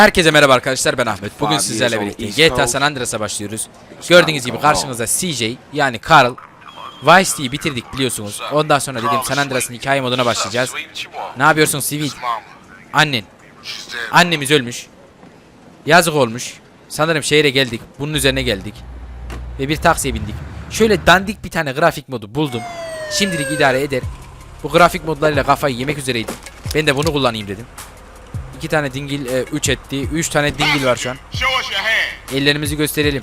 Herkese merhaba arkadaşlar ben Ahmet. Bugün sizlerle birlikte GTA San Andreas'a başlıyoruz. Gördüğünüz gibi karşınızda CJ yani Carl. Vice City'yi bitirdik biliyorsunuz. Ondan sonra dedim San Andreas'ın hikaye moduna başlayacağız. Ne yapıyorsun Sweet? Annen. Annemiz ölmüş. Yazık olmuş. Sanırım şehre geldik. Bunun üzerine geldik. Ve bir taksiye bindik. Şöyle dandik bir tane grafik modu buldum. Şimdilik idare eder. Bu grafik modlarıyla kafayı yemek üzereydim. Ben de bunu kullanayım dedim. İki tane dingil 3 etti. 3 tane dingil var şu an. Ellerimizi gösterelim.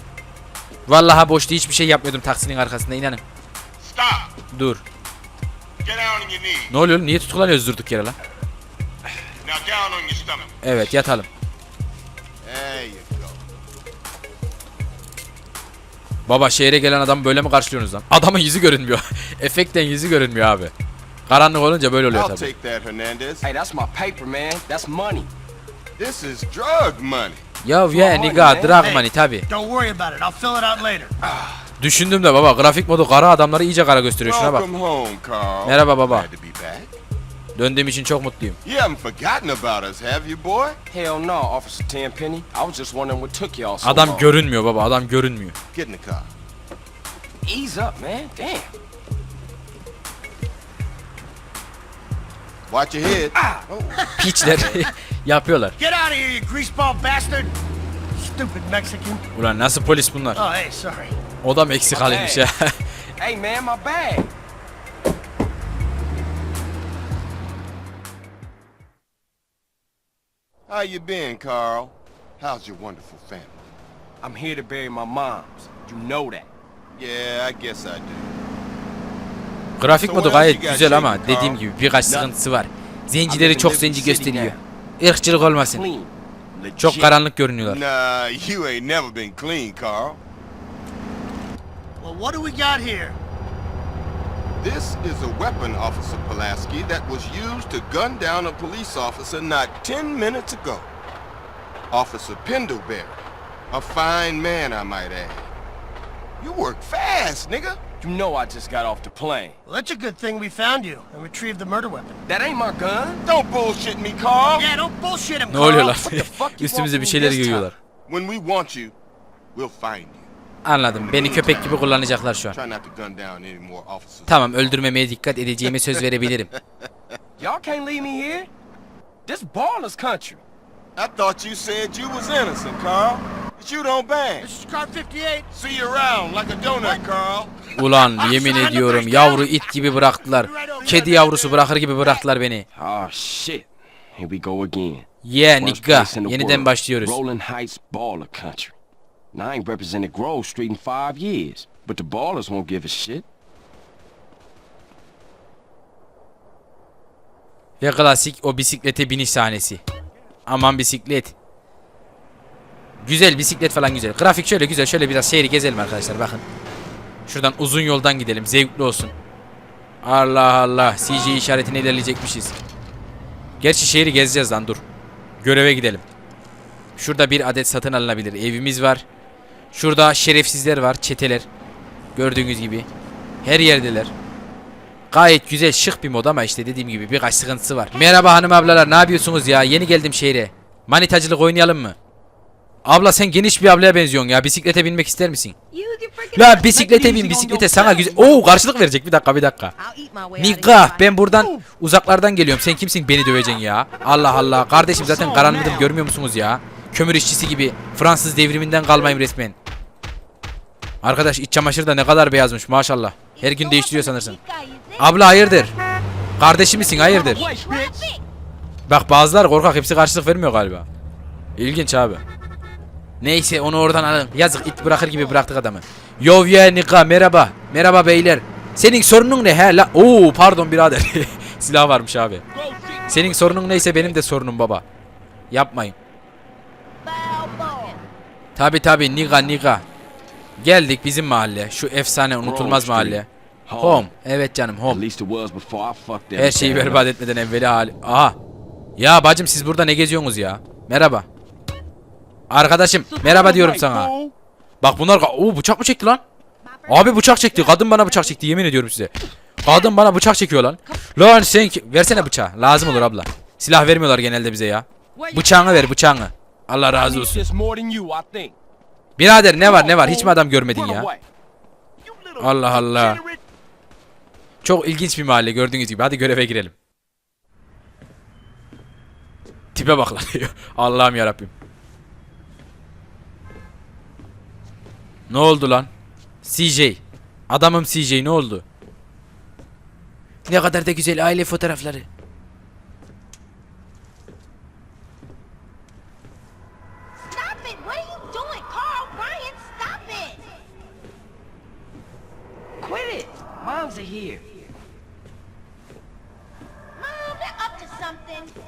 Vallahi boşta hiçbir şey yapmıyordum taksinin arkasında inanın. Dur. Ne oluyor? Niye tutuklanıyoruz durduk yere lan? Evet yatalım. Baba şehre gelen adam böyle mi karşılıyorsunuz lan? Adamın yüzü görünmüyor. Efekten yüzü görünmüyor abi. Karanlık olunca böyle oluyor I'll tabii. take that, Hernandez. Hey, that's my paper, man. That's money. This is drug money. Ya niga be. drag money tabi. Don't worry about it. I'll fill it out later. Düşündüm de baba grafik modu kara adamları iyice kara gösteriyor şuna bak. Welcome home, Carl. Merhaba baba. Glad to be back. Döndüğüm için çok mutluyum. You haven't forgotten about us, have you, boy? Hell no, Officer Tenpenny. I was just wondering what took y'all so Adam long. görünmüyor baba adam görünmüyor. Get in the car. Ease up, man. Damn. Watch your head. Piçler yapıyorlar. Get out of here, you greaseball bastard! Stupid Mexican. Ulan nasıl polis bunlar? Oh, hey, sorry. O da Meksikalıymış ya. Hey, man, my bag. How you been, Carl? How's your wonderful family? I'm here to bury my moms. You know that. Yeah, I guess I do. Grafik modu gayet güzel ama dediğim gibi birkaç sıkıntısı var. Zencileri çok zenci gösteriyor. Irkçılık olmasın. Çok karanlık görünüyorlar. What do we got here? This is a weapon, Officer Pulaski, that was used to gun down a police officer not 10 minutes ago. Officer Pendlebury. A fine man, I might add. You work fast, nigga. You know I just got off the plane. Well, that's a good thing we found you and retrieved the murder weapon. That ain't my gun. Don't bullshit me, Carl. Yeah, don't bullshit him, Ne oluyor lan? What the fuck you Üstümüze bir want şeyler from me this giyiyorlar. When we want you, we'll find you. Anladım. Beni köpek gibi kullanacaklar şu an. Try not to gun down any more officers. Tamam öldürmemeye dikkat edeceğime söz verebilirim. Y'all can't leave me here. This baller's country. I thought you said you was innocent, Carl. But you don't bang. This is car 58. See you around like a donut, Carl. Ulan yemin ediyorum yavru it gibi bıraktılar. Kedi yavrusu bırakır gibi bıraktılar beni. Oh, shit. Here we go again. Yeah nigga. Yeniden başlıyoruz. Rolling Heights baller country. Now, I ain't represented Grove Street in five years, but the ballers won't give a shit. Ve klasik o bisiklete biniş sahnesi. Aman bisiklet. Güzel bisiklet falan güzel. Grafik şöyle güzel. Şöyle biraz şehri gezelim arkadaşlar bakın. Şuradan uzun yoldan gidelim. Zevkli olsun. Allah Allah. CJ işaretine ilerleyecekmişiz. Gerçi şehri gezeceğiz lan dur. Göreve gidelim. Şurada bir adet satın alınabilir evimiz var. Şurada şerefsizler var, çeteler. Gördüğünüz gibi. Her yerdeler. Gayet güzel şık bir mod ama işte dediğim gibi birkaç sıkıntısı var. Merhaba hanım ablalar ne yapıyorsunuz ya? Yeni geldim şehre. Manitacılık oynayalım mı? Abla sen geniş bir ablaya benziyorsun ya. Bisiklete binmek ister misin? La bisiklete bin bisiklete sana güzel. Oo karşılık verecek bir dakika bir dakika. Nika ben buradan uzaklardan geliyorum. Sen kimsin beni döveceksin ya? Allah Allah. Kardeşim zaten karanlıdım görmüyor musunuz ya? Kömür işçisi gibi. Fransız devriminden kalmayayım resmen. Arkadaş iç çamaşır da ne kadar beyazmış maşallah. Her gün değiştiriyor sanırsın. Abla hayırdır? Kardeşi misin hayırdır? Bak bazılar korkak hepsi karşılık vermiyor galiba. İlginç abi. Neyse onu oradan alın. Yazık it bırakır gibi bıraktık adamı. Yovya Nika merhaba. Merhaba beyler. Senin sorunun ne he la? Oo pardon birader. Silah varmış abi. Senin sorunun neyse benim de sorunum baba. Yapmayın. Tabi tabi Nika Nika. Geldik bizim mahalle. Şu efsane unutulmaz mahalle. Home. Evet canım home. Her şeyi berbat etmeden evveli hali. Aha. Ya bacım siz burada ne geziyorsunuz ya? Merhaba. Arkadaşım merhaba diyorum sana. Bak bunlar Oo bıçak mı çekti lan? Abi bıçak çekti. Kadın bana bıçak çekti yemin ediyorum size. Kadın bana bıçak çekiyor lan. Lan sen versene bıçağı. Lazım olur abla. Silah vermiyorlar genelde bize ya. Bıçağını ver bıçağını. Allah razı olsun. Birader ne var ne var hiç mi adam görmedin ya? Allah Allah. Çok ilginç bir mahalle gördüğünüz gibi. Hadi göreve girelim. Tipe bak lan. Allah'ım yarabbim. Ne oldu lan? CJ. Adamım CJ ne oldu? Ne kadar da güzel aile fotoğrafları. Stop it! What are you doing, Carl? Brian, stop it! Quit it! Moms are here. Mom, they're up to something.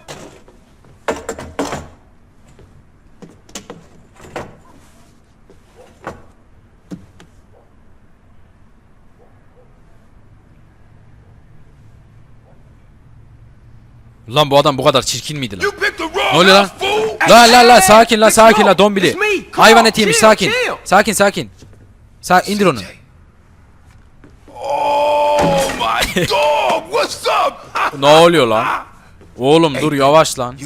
Lan bu adam bu kadar çirkin miydi lan? Ne oluyor lan? La la la sakin la sakin la dombili. Hayvan etiymiş chill, sakin. Sakin sakin. Sa indir onu. Oh? Ne oluyor lan? Oğlum dur yavaş lan.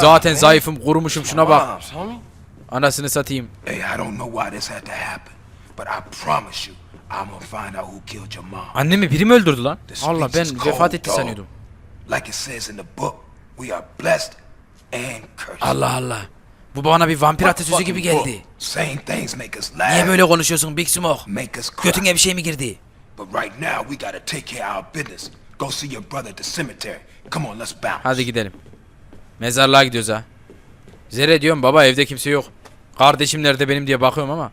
Zaten zayıfım kurumuşum şuna bak. Anasını satayım. Annemi biri mi öldürdü lan? Allah ben vefat etti sanıyordum. Like it says in the book, we are blessed and cursed. Allah Allah. Bu bana bir vampir atasözü gibi geldi. Same things make us laugh, Niye böyle konuşuyorsun Big Smoke? make us cry. Götüne bir şey mi girdi? But right now, we gotta take care of our business. Go see your brother at the cemetery. Come on, let's bounce. Hadi gidelim. Mezarlığa gidiyoruz ha. Zere diyorum baba evde kimse yok. Kardeşim nerede benim diye bakıyorum ama.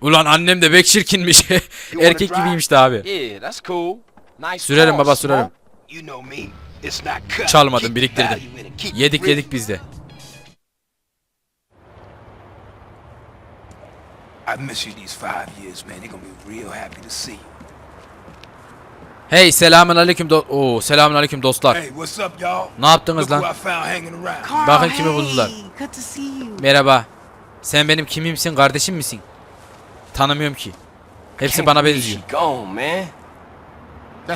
Ulan annem de bek çirkinmiş. Erkek gibiymiş de abi. Yeah, that's cool. Nice Sürerim car, baba sürerim. Çalmadım biriktirdim. Yedik yedik biz de. I miss you these five years, man. They're gonna be real happy to see you. Hey selamun aleyküm do Oo selamun aleyküm dostlar. Hey, what's up, y'all? Ne yaptınız Look who lan? I found hanging around. Carl, Bakın kimi buldular. hey, Good to see you. Merhaba. Sen benim kimimsin kardeşim misin? Tanımıyorum ki. Hepsi bana benziyor.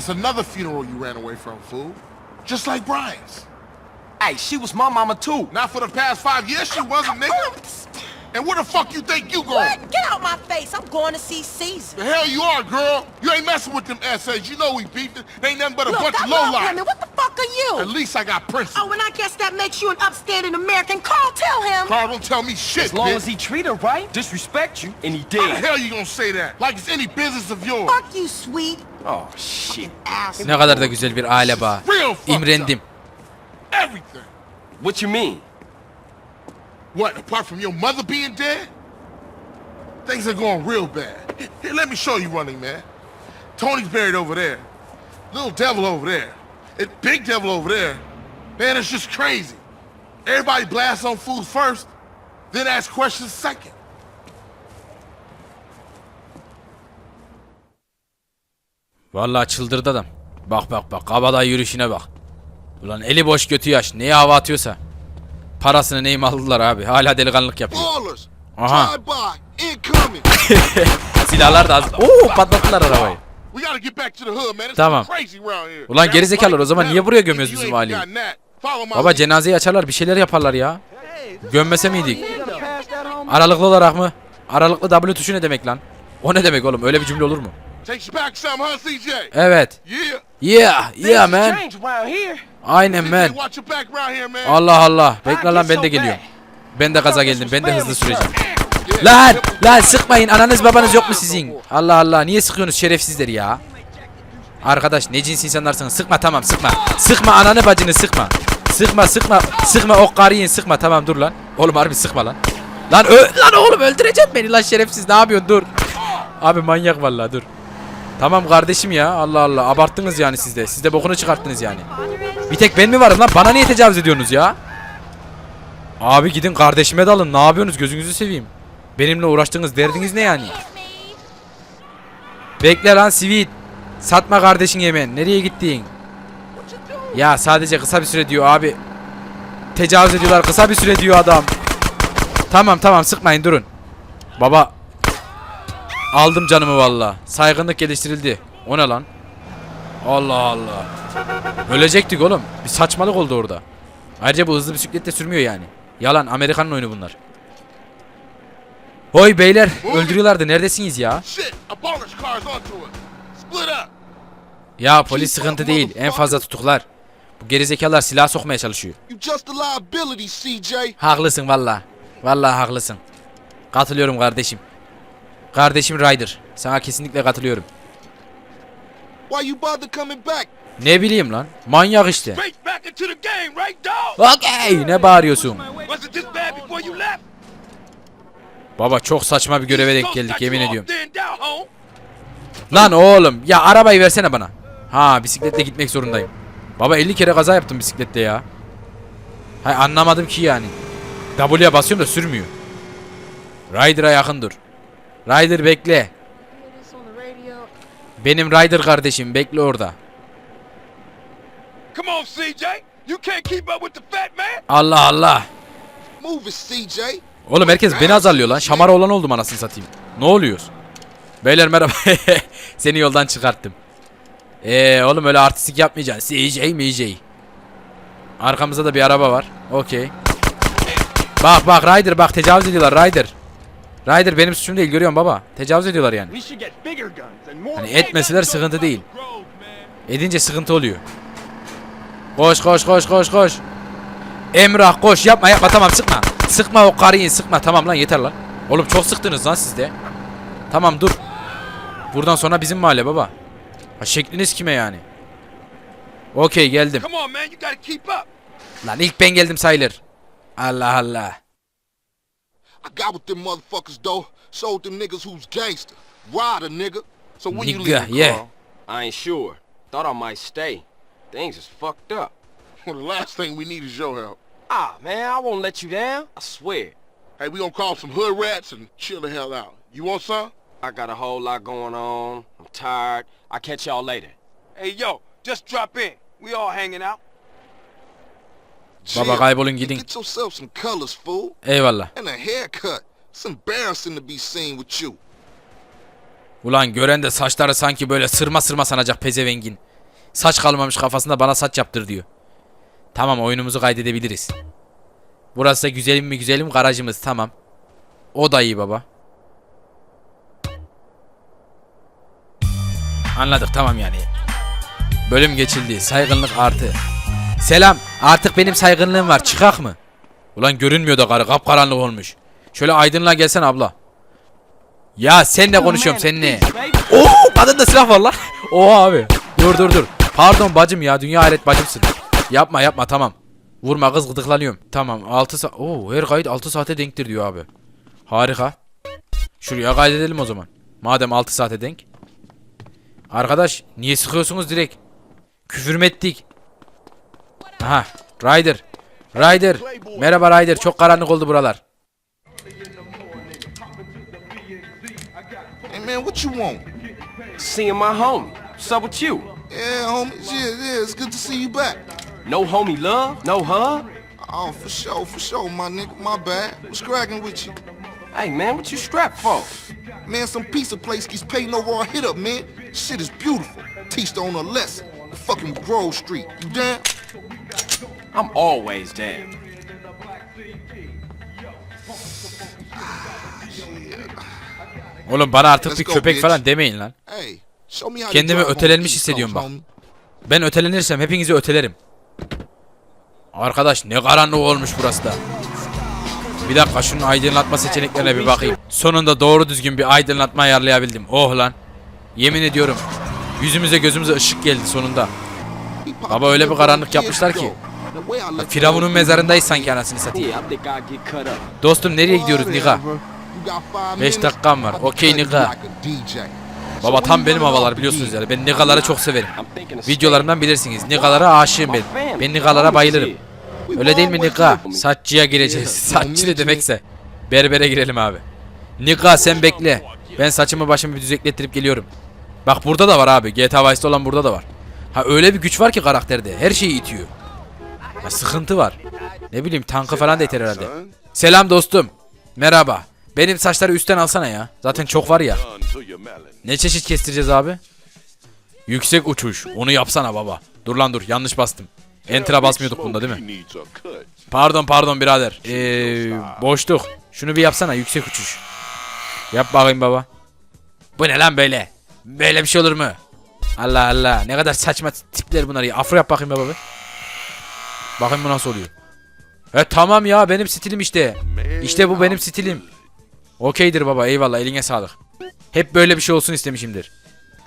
She gone, man. That's another funeral you ran away from, fool. Just like Brian's. Hey, she was my mama too. Not for the past five years, she wasn't, nigga. And where the fuck you think you going? What? Get out my face. I'm going to see Caesar. The hell you are, girl. You ain't messing with them essays. You know we beefed it. They ain't nothing but a Look, bunch I of love lowlife. women. What the fuck are you? At least I got Prince. Oh, and I guess that makes you an upstanding American. Carl, tell him. Carl, don't tell me shit, As long bitch. as he treat her right, disrespect you, and he did. How the did. hell you gonna say that? Like it's any business of yours. Fuck you, sweet Oh, shit. Ne kadar da güzel bir aile bağı. İmrendim. What you mean? What, apart from your mother being dead? Things are going real bad. Here, let me show you running, man. Tony's buried over there. Little devil over there. And big devil over there. Man, it's just crazy. Everybody blasts on food first, then ask questions second. Vallahi çıldırdı adam. Bak bak bak kabadayı yürüyüşüne bak. Ulan eli boş götü yaş. Neye hava atıyorsa. Parasını neyim aldılar abi. Hala delikanlılık yapıyor. Aha. Silahlar da az. Oo patlattılar arabayı. Tamam. Ulan gerizekalılar, o zaman niye buraya gömüyoruz bizim my Baba cenazeyi açarlar bir şeyler yaparlar ya. Gömmese miydik? Aralıklı olarak mı? Aralıklı W tuşu ne demek lan? O ne demek oğlum? Öyle bir cümle olur mu? Takes you back some, huh, CJ? Evet. Yeah. Yeah, man. Aynen man. Allah Allah. Bekle lan ben de geliyorum. Ben de gaza geldim. Ben de hızlı süreceğim. Lan! Lan sıkmayın. Ananız babanız yok mu sizin? Allah Allah. Niye sıkıyorsunuz şerefsizleri ya? Arkadaş ne cins insanlarsınız. Sıkma tamam sıkma. Sıkma ananı bacını sıkma. Sıkma sıkma. Sıkma o karıyı sıkma. Tamam dur lan. Oğlum harbi sıkma lan. Lan ö lan oğlum öldüreceğim beni lan şerefsiz. Ne yapıyorsun dur. Abi manyak vallahi dur. Tamam kardeşim ya. Allah Allah. Abarttınız yani siz de. Siz de bokunu çıkarttınız yani. Bir tek ben mi varım lan? Bana niye tecavüz ediyorsunuz ya? Abi gidin kardeşime dalın. Ne yapıyorsunuz? Gözünüzü seveyim. Benimle uğraştığınız derdiniz ne yani? Bekle lan sivit. Satma kardeşin yemen. Nereye gittin? Ya sadece kısa bir süre diyor abi. Tecavüz ediyorlar. Kısa bir süre diyor adam. Tamam tamam sıkmayın durun. Baba. Aldım canımı valla. Saygınlık geliştirildi. O ne lan? Allah Allah. Ölecektik oğlum. Bir saçmalık oldu orada. Ayrıca bu hızlı bisiklet de sürmüyor yani. Yalan Amerikan'ın oyunu bunlar. Hoy beyler öldürüyorlardı neredesiniz ya? Ya polis sıkıntı değil en fazla tutuklar. Bu gerizekalılar silah sokmaya çalışıyor. Haklısın valla. Valla haklısın. Katılıyorum kardeşim. Kardeşim Ryder. Sana kesinlikle katılıyorum. Ne bileyim lan. Manyak işte. Okey. Ne bağırıyorsun? Baba çok saçma bir göreve denk geldik yemin ediyorum. Lan oğlum ya arabayı versene bana. Ha bisikletle gitmek zorundayım. Baba 50 kere kaza yaptım bisikletle ya. Hay anlamadım ki yani. W'ye basıyorum da sürmüyor. Ryder'a yakın dur. Ryder bekle. Benim Ryder kardeşim bekle orada. Come on, CJ. You can't keep up with the fat man. Allah Allah. Move it, CJ. Oğlum herkes beni azarlıyor lan. Şamar olan oldum anasını satayım. Ne oluyor? Beyler merhaba. Seni yoldan çıkarttım. Eee oğlum öyle artistik yapmayacaksın. CJ MJ. Arkamızda da bir araba var. Okey. Bak bak Ryder bak tecavüz ediyorlar Ryder. Ryder benim suçum değil görüyorum baba. Tecavüz ediyorlar yani. Hani etmeseler sıkıntı değil. Edince sıkıntı oluyor. Koş koş koş koş koş. Emrah koş yapma yapma tamam sıkma. Sıkma o karıyı sıkma tamam lan yeter lan. Oğlum çok sıktınız lan siz de. Tamam dur. Buradan sonra bizim mahalle baba. Ha şekliniz kime yani? Okey geldim. Lan ilk ben geldim sayılır. Allah Allah. I got with them motherfuckers, though. Showed them niggas who's gangster. Rider, nigga. So when you Nigga, leaving, yeah. Carl? I ain't sure. Thought I might stay. Things is fucked up. Well, the last thing we need is your help. Ah, man, I won't let you down. I swear. Hey, we gonna call some hood rats and chill the hell out. You want some? I got a whole lot going on. I'm tired. I'll catch y'all later. Hey, yo, just drop in. We all hanging out. Baba kaybolun gidin. Eyvallah. And a haircut. It's embarrassing to be seen with you. Ulan gören de saçları sanki böyle sırma sırma sanacak pezevengin. Saç kalmamış kafasında bana saç yaptır diyor. Tamam oyunumuzu kaydedebiliriz. Burası da güzelim mi güzelim garajımız tamam. O da iyi baba. Anladık tamam yani. Bölüm geçildi. Saygınlık artı. Selam. Artık benim saygınlığım var. Çıkak mı? Ulan görünmüyor da karı. Kapkaranlık olmuş. Şöyle aydınlığa gelsen abla. Ya senle konuşuyorum seninle. Oo kadında silah var lan. Oha abi. Dur dur dur. Pardon bacım ya dünya alet bacımsın. Yapma yapma tamam. Vurma kız gıdıklanıyorum. Tamam 6 saat. Oo her kayıt 6 saate denktir diyor abi. Harika. Şuraya kaydedelim o zaman. Madem 6 saate denk. Arkadaş niye sıkıyorsunuz direkt? Küfür mü ettik? Aha Ryder. Ryder. Merhaba Ryder. Çok karanlık oldu buralar. Hey, man, what you want? Seeing my homie. What's up with you? Yeah, homie. Yeah, yeah, it's good to see you back. No homie love? No hug? Oh, for sure, for sure, my nigga. My bad. What's cracking with you? Hey, man, what you strapped for? Man, some pizza place keeps paying no raw hit up, man. Shit is beautiful. Teach the owner a lesson. The fucking Grove Street. You down? I'm always down. Oğlum bana artık Let's bir köpek bitch. falan demeyin lan. Kendimi ötelenmiş hissediyorum bak. Ben ötelenirsem hepinizi ötelerim. Arkadaş ne karanlık olmuş burası da. Bir dakika şunun aydınlatma seçeneklerine bir bakayım. Sonunda doğru düzgün bir aydınlatma ayarlayabildim. Oh lan. Yemin ediyorum. Yüzümüze gözümüze ışık geldi sonunda. Baba öyle bir karanlık yapmışlar ki. Firavun'un mezarındayız sanki anasını satayım. Dostum nereye gidiyoruz Nika? Beş dakikam var. Okey, Nika. Baba tam benim havalar biliyorsunuz yani. Ben Nikaları çok severim. Videolarımdan bilirsiniz. Nikalara aşığım ben. Ben Nikalara bayılırım. Öyle değil mi Nika? Saççıya gireceğiz. Saççı ne demekse. Berbere girelim abi. Nika sen bekle. Ben saçımı başımı bir düzeklettirip geliyorum. Bak burada da var abi. GTA Vice'de olan burada da var. Ha öyle bir güç var ki karakterde. Her şeyi itiyor. Ha, sıkıntı var. Ne bileyim tankı falan da iter herhalde. Selam dostum. Merhaba. Benim saçları üstten alsana ya. Zaten çok var ya. Ne çeşit kestireceğiz abi? Yüksek uçuş. Onu yapsana baba. Dur lan dur yanlış bastım. Enter'a basmıyorduk bunda değil mi? Pardon pardon birader. Ee, boşluk. Şunu bir yapsana yüksek uçuş. Yap bakayım baba. Bu ne lan böyle? Böyle bir şey olur mu? Allah Allah. Ne kadar saçma tipler bunlar ya. Afro yap bakayım baba. bir. Bakayım bu nasıl oluyor. E tamam ya benim stilim işte. İşte bu benim stilim. Okeydir baba eyvallah eline sağlık. Hep böyle bir şey olsun istemişimdir.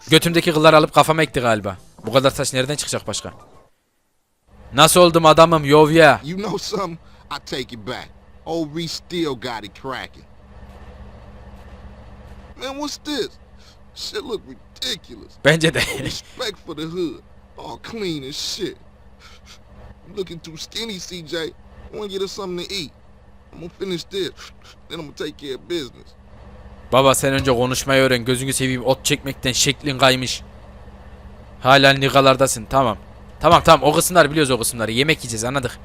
Götümdeki kılları alıp kafama ekti galiba. Bu kadar saç nereden çıkacak başka? Nasıl oldum adamım yovya? You know something? I take it back. Old Reese still got it cracking. Man, what's this? Shit look ridiculous. Bence de. Respect for the hood. All clean as shit. I'm looking too skinny, CJ. I wanna get us something to eat. I'm gonna finish this. Then I'm gonna take care of business. Baba sen önce konuşmayı öğren. Gözünü seveyim ot çekmekten şeklin kaymış. Hala nigalardasın. Tamam. Tamam tamam o kısımları biliyoruz o kısımları. Yemek yiyeceğiz anladık.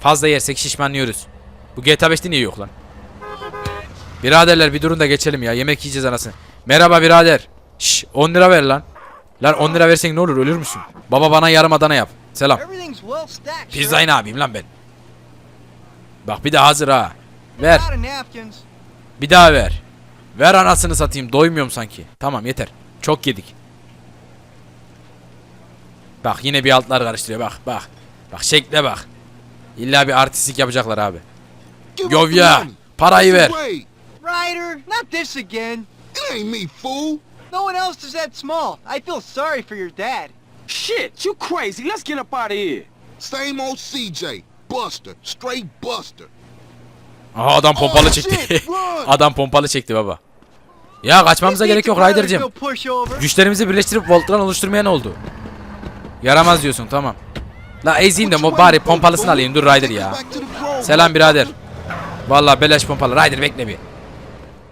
Fazla yersek şişmanlıyoruz. Bu GTA 5'te niye yok lan? Biraderler bir durun da geçelim ya. Yemek yiyeceğiz anasını. Merhaba birader. Şş 10 lira ver lan. Lan 10 lira versen ne olur ölür müsün? Baba bana yarım Adana yap. Selam. Pizzayı ne yapayım lan ben? Bak bir de hazır ha. Ver. Bir daha ver. Ver anasını satayım. Doymuyorum sanki. Tamam yeter. Çok yedik. Bak yine bir altlar karıştırıyor. Bak bak. Bak şekle bak. İlla bir artistik yapacaklar abi. Give Yo up the ya. money. Parayı ver. Ryder, not this again. it ain't me, fool. No one else is that small. I feel sorry for your dad. Shit, you crazy. Let's get up out of here. Same old CJ. Buster. Straight Buster. Aha adam pompalı Oh, çekti. adam pompalı çekti baba. Ya kaçmamıza gerek yok Ryder'cim. Güçlerimizi birleştirip Voltron oluşturmaya ne oldu? Yaramaz diyorsun tamam. La ezeyim de bari pompalısını alayım dur Ryder ya. Selam birader. Vallahi beleş pompalı. Ryder bekle bir.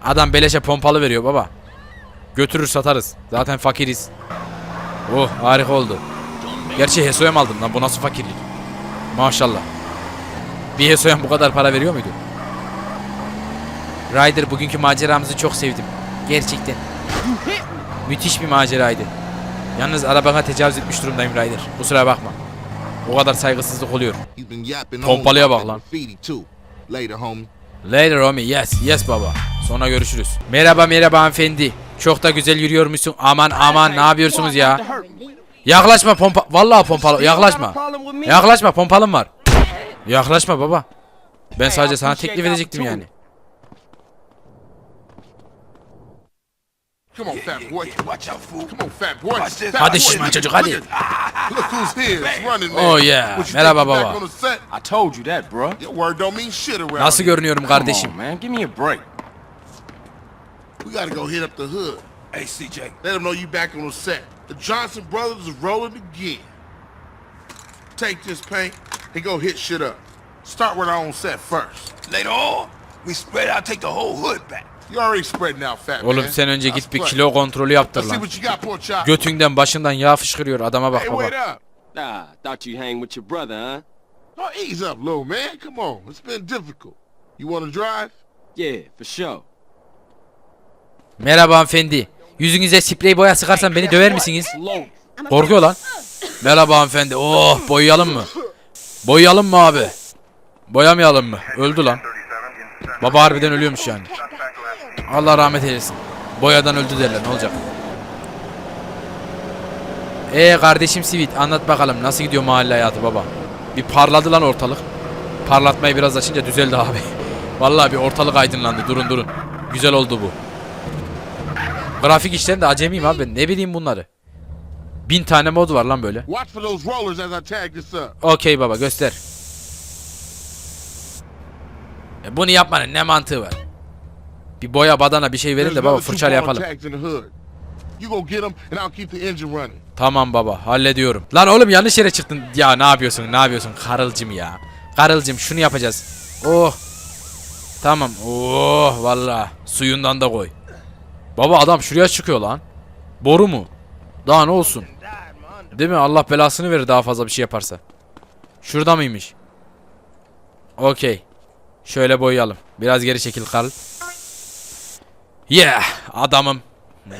Adam beleşe pompalı veriyor baba. Götürür satarız. Zaten fakiriz. Oh harika oldu. Gerçi Hesoyam aldım lan bu nasıl fakirlik. Maşallah. Bir Hesoyam bu kadar para veriyor muydu? Ryder bugünkü maceramızı çok sevdim. Gerçekten. Müthiş bir maceraydı. Yalnız arabana tecavüz etmiş durumdayım Ryder. Kusura bakma. O kadar saygısızlık oluyor. Pompalıya bak lan. Later homie yes yes baba. Sonra görüşürüz. Merhaba merhaba hanımefendi. Çok da güzel yürüyormuşsun. Aman aman ne yapıyorsunuz ya? Yaklaşma pompa. Vallahi pompalı. Yaklaşma. Yaklaşma pompalım var. Yaklaşma baba. Ben sadece sana teklif edecektim yani. Hadi şişman çocuk hadi. Oh, yeah. Merhaba baba. Nasıl görünüyorum kardeşim? on, man. Give me a break. We gotta go hit up the hood. Hey, CJ. Let them know you back on the set. The Johnson brothers is rolling again. Take this paint and go hit shit up. Start with our own set first. Later on, we spread out, take the whole hood back. You already spreading out, fat man. Oğlum sen önce git bir kilo kontrolü yaptır lan. Götünden başından yağ fışkırıyor adama bak Hey, baba. wait up. Nah, thought you hang with your brother, huh? Oh, ease up, little man. Come on. It's been difficult. You want to drive? Yeah, for sure. Merhaba hanımefendi. Yüzünüze sprey boya sıkarsam beni döver misiniz? Korkuyor lan. Merhaba hanımefendi. Oh boyayalım mı? Boyayalım mı abi? Boyamayalım mı? Öldü lan. Baba harbiden ölüyormuş yani. Allah rahmet eylesin. Boyadan öldü derler ne olacak? Ee kardeşim Sivit anlat bakalım nasıl gidiyor mahalle hayatı baba? Bir parladı lan ortalık. Parlatmayı biraz açınca düzeldi abi. Vallahi bir ortalık aydınlandı durun durun. Güzel oldu bu. Grafik işlerinde acemiyim abi ben ne bileyim bunları. Bin tane mod var lan böyle. Okey baba göster. E bunu yapmanın ne mantığı var? Bir boya badana bir şey verin de baba fırçayla yapalım. Tamam baba hallediyorum. Lan oğlum yanlış yere çıktın. Ya ne yapıyorsun ne yapıyorsun karılcım ya. Karılcım şunu yapacağız. Oh. Tamam. Oh valla. Suyundan da koy. Baba adam şuraya çıkıyor lan. Boru mu? Daha ne olsun? Değil mi? Allah belasını verir daha fazla bir şey yaparsa. Şurada mıymış? Okey. Şöyle boyayalım. Biraz geri çekil Karl. Yeah adamım.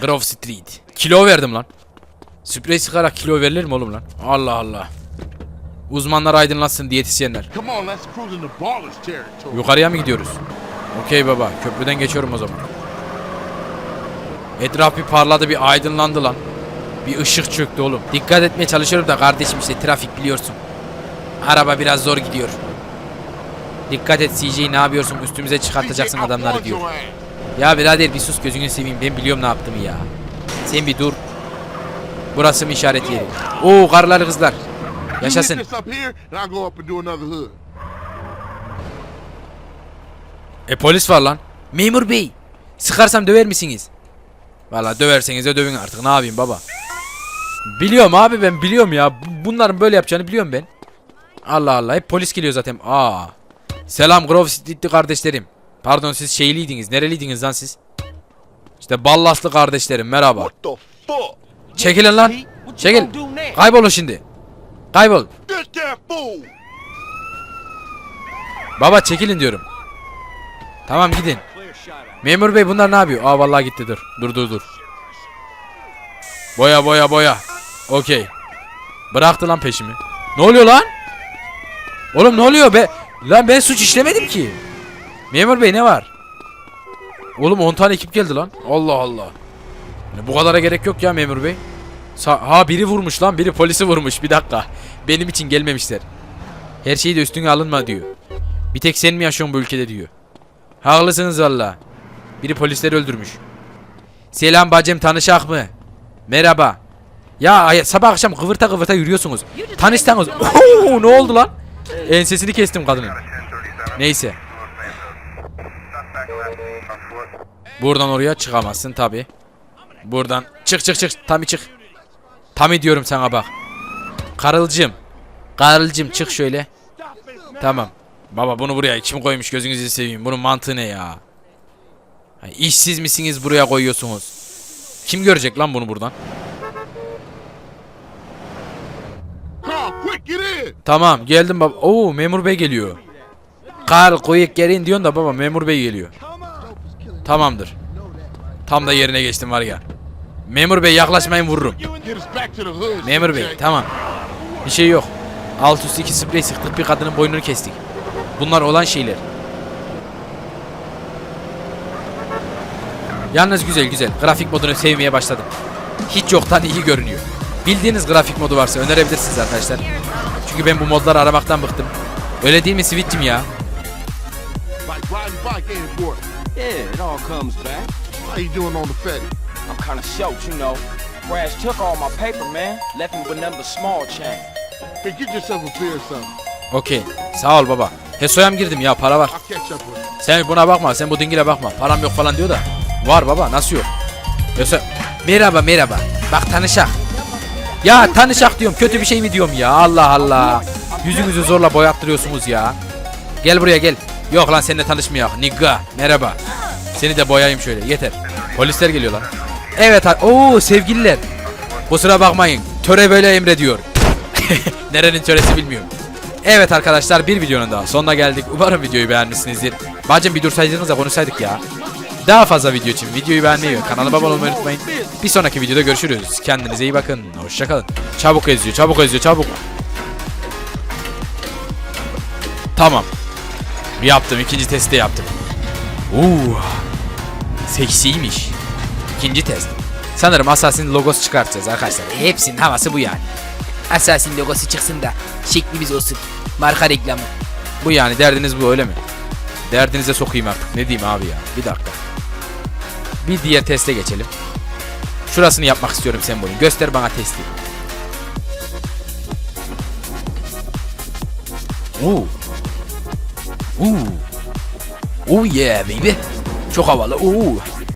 Grove Street. Kilo verdim lan. Sprey sıkarak kilo verilir mi oğlum lan? Allah Allah. Uzmanlar aydınlatsın diyetisyenler. Yukarıya mı gidiyoruz? Okey baba. Köprüden geçiyorum o zaman. Etraf bir parladı bir aydınlandı lan. Bir ışık çöktü oğlum. Dikkat etmeye çalışıyorum da kardeşim işte trafik biliyorsun. Araba biraz zor gidiyor. Dikkat et CJ ne yapıyorsun üstümüze çıkartacaksın adamları diyor. Ya birader bir sus gözünü seveyim ben biliyorum ne yaptığımı ya. Sen bir dur. Burası mı işaret yeri? Oo karılar kızlar. Yaşasın. E polis var lan. Memur bey. Sıkarsam döver misiniz? Valla döverseniz de dövün artık ne yapayım baba. Biliyorum abi ben biliyorum ya. Bu- Bunların böyle yapacağını biliyorum ben. Allah Allah hep polis geliyor zaten. Aa. Selam Grove Street'li kardeşlerim. Pardon siz şeyliydiniz. Nereliydiniz lan siz? İşte Ballaslı kardeşlerim merhaba. Çekilin lan. Çekil. Kaybolun şimdi. Kaybol. Baba çekilin diyorum. Tamam gidin. Memur bey bunlar ne yapıyor? Aa vallahi gitti dur. Dur dur dur. Boya boya boya. Okey. Bıraktı lan peşimi. Ne oluyor lan? Oğlum ne oluyor be? Lan ben suç işlemedim ki. Memur bey ne var? Oğlum 10 tane ekip geldi lan. Allah Allah. Yani bu kadara gerek yok ya memur bey. Sa- ha biri vurmuş lan biri polisi vurmuş bir dakika. Benim için gelmemişler. Her şeyi de üstüne alınma diyor. Bir tek sen mi yaşıyorsun bu ülkede diyor. Haklısınız valla. Biri polisleri öldürmüş. Selam bacım tanışak mı? Merhaba. Ya sabah akşam kıvırta kıvırta yürüyorsunuz. Tanışsanız. Oo, ne oldu lan? Ensesini kestim kadının. Neyse. Buradan oraya çıkamazsın tabi. Buradan çık çık çık Tami çık. Tami diyorum sana bak. Karılcım. Karılcım çık şöyle. Tamam. Baba bunu buraya kim koymuş gözünüzü seveyim. Bunun mantığı ne ya? Ha, İşsiz misiniz buraya koyuyorsunuz? Kim görecek lan bunu buradan? Tamam geldim baba. Oo memur bey geliyor. Kal koyuk gelin diyorsun da baba memur bey geliyor. Tamamdır. Tam da yerine geçtim var ya. Memur bey yaklaşmayın vururum. Memur bey tamam. Bir şey yok. Alt üstü iki sprey sıktık bir kadının boynunu kestik. Bunlar olan şeyler. Yalnız güzel güzel. Grafik modunu sevmeye başladım. Hiç yoktan iyi görünüyor. Bildiğiniz grafik modu varsa önerebilirsiniz arkadaşlar. Çünkü ben bu modları aramaktan bıktım. Öyle değil mi Switch'im ya? Like riding bike ain't important. Yeah, it all comes back. How you doing on the Fetty? I'm kinda short, you know. Crash took all my paper, man. Left me with nothing but small change. Hey, get yourself a beer or something. Okey. Sağ ol baba. Heso'ya mı girdim ya para var. Sen buna bakma, sen bu dingile bakma. Param yok falan diyor da. Var baba, nasıl yok? Yoksa merhaba merhaba. Bak tanışak. Ya tanışak diyorum, kötü bir şey mi diyorum ya? Allah Allah. Yüzünüzü zorla boyattırıyorsunuz ya. Gel buraya gel. Yok lan seninle tanışmayak. Nigga. Merhaba. Seni de boyayayım şöyle. Yeter. Polisler geliyor lan. Evet. ha- Oo sevgililer. Kusura bakmayın. Töre böyle emrediyor. Nerenin töresi bilmiyorum. Evet arkadaşlar bir videonun daha sonuna geldik. Umarım videoyu beğenmişsinizdir. Bacım bir dursaydınız da konuşsaydık ya. Daha fazla video için videoyu beğenmeyi ve kanalıma abone olmayı unutmayın. Bir sonraki videoda görüşürüz. Kendinize iyi bakın. Hoşçakalın. Çabuk eziyor, çabuk eziyor, çabuk. Tamam. Yaptım, ikinci testi yaptım. Uuu. Seksiymiş. İkinci test. Sanırım Assassin logosu çıkartacağız arkadaşlar. Hepsinin havası bu yani. Assassin logosu çıksın da şeklimiz olsun. Marka reklamı. Bu yani derdiniz bu öyle mi? Derdinize sokayım artık. Ne diyeyim abi ya? Bir dakika. Bir diğer teste geçelim. Şurasını yapmak istiyorum sembolün. Göster bana testi. Oo. Oo. Oh yeah baby. Çok havalı. Oo.